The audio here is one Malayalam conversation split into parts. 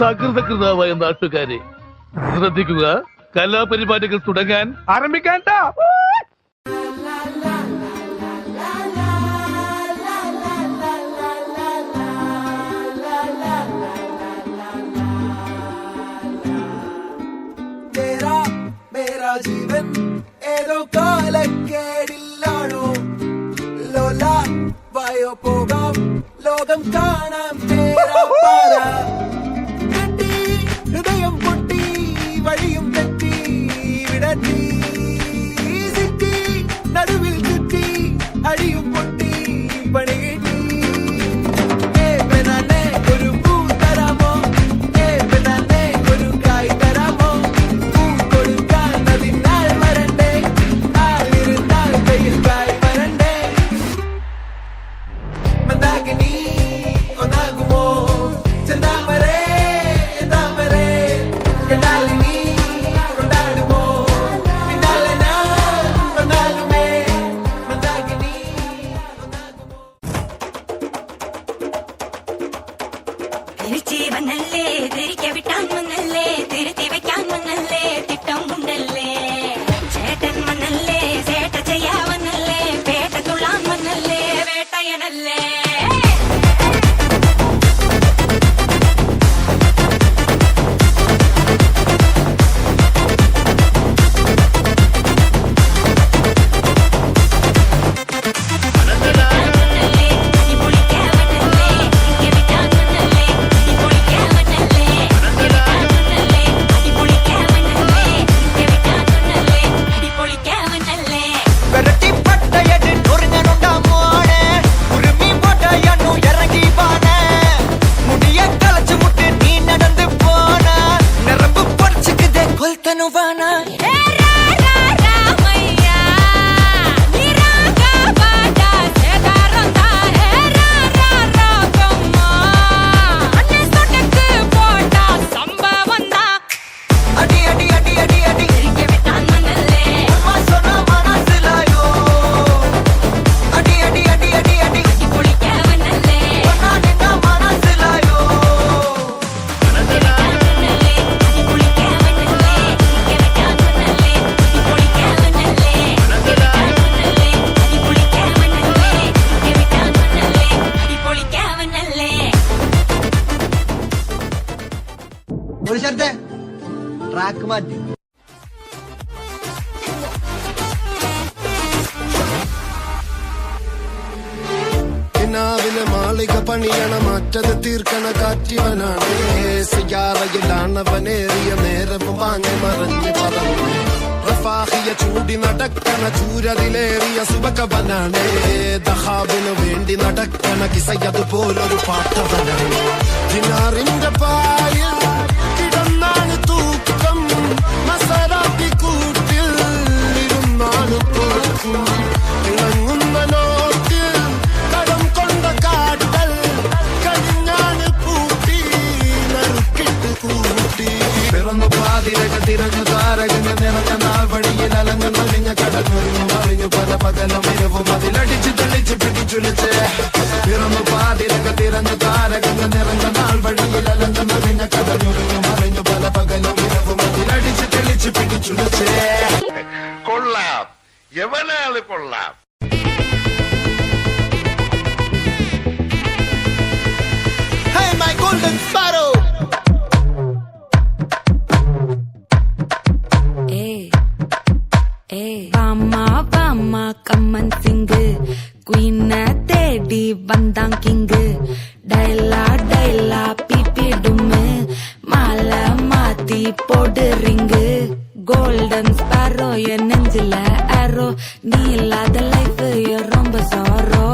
സകൃതകൃതാവായ നാട്ടുകാരെ ശ്രദ്ധിക്കുക കലാപരിപാടികൾ തുടങ്ങാൻ ആരംഭിക്കാൻ ജീവൻ ഏതോ കാലക്കേടില്ലാണോ ലോല വയോ പോകാം ലോകം കാണാം തേരാ തിരിച്ചി വന്നല്ലേ giovane ട്രാക്ക് മാറ്റി. മാളിക പണിയണ മറ്റത് തീർക്കണ കാറ്റിയവനാണ് സിയാറയിലാണവനേറിയ നേരവും വാങ്ങി മറഞ്ഞു പറഞ്ഞു ചൂടി നടക്കണ ചൂരതിലേറിയ സുബകവനാണ്. ദഹാബിനു വേണ്ടി നടക്കണ കിസയതുപോലൊരു പാട്ടവനാണ്. ദിനാറിന്റെ തിളങ്ങുന്ന കടം കൊണ്ട കാട്ടൽ കഴിഞ്ഞാണ് പൂട്ടി നറുക്കിട്ട് കൂട്ടി പിറന്നു പാതിരക തിരഞ്ഞു താരകങ്ങൾ നിറഞ്ഞ നാൾ വഴിയിൽ അലങ്ങുന്ന ഒലിഞ്ഞ കടന്നൊരിഞ്ഞു മറിഞ്ഞു പല പകലും ഇരവും അതിലടിച്ച് തെളിച്ച് പിടിച്ചുലിച്ച് പിറന്നു പാതിരക തിരഞ്ഞു താരകങ്ങൾ നിറഞ്ഞ നാൾ വഴിയിൽ അലങ്ങുന്ന ഒലിഞ്ഞ കടന്നൊരിഞ്ഞു മറിഞ്ഞു പല പകലും ഇരവും അതിലടിച്ച് തെളിച്ച് പിടിച്ചുലിച്ച് കൊള്ളാം. எவனாலும் கொள்ளலாம். My golden sparrow. Bama Bama கம்மன் சிங்கு. குயின்ன தேடி வந்தான் நீ இல்லாத லைஃப் ரொம்ப சாரோ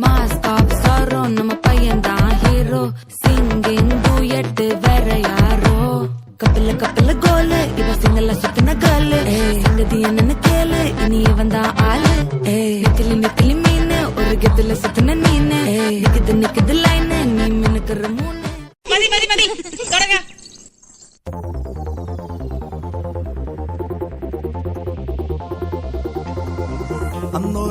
மாஸ்க் ஆஃப் சாரோ நம்ம பையன் தான் ஹீரோ சிங்கிங் டூயட் வேற யாரோ? கப்பல கப்பல கோலு. இவ சிங்கல சுத்தின கேளு சங்கதி என்னன்னு கேளு. இனி இவன் தான் ஆளு.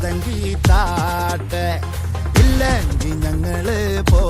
സ്വന്തം താട്ടെ. ഇല്ലെങ്കിൽ ഞങ്ങൾ പോ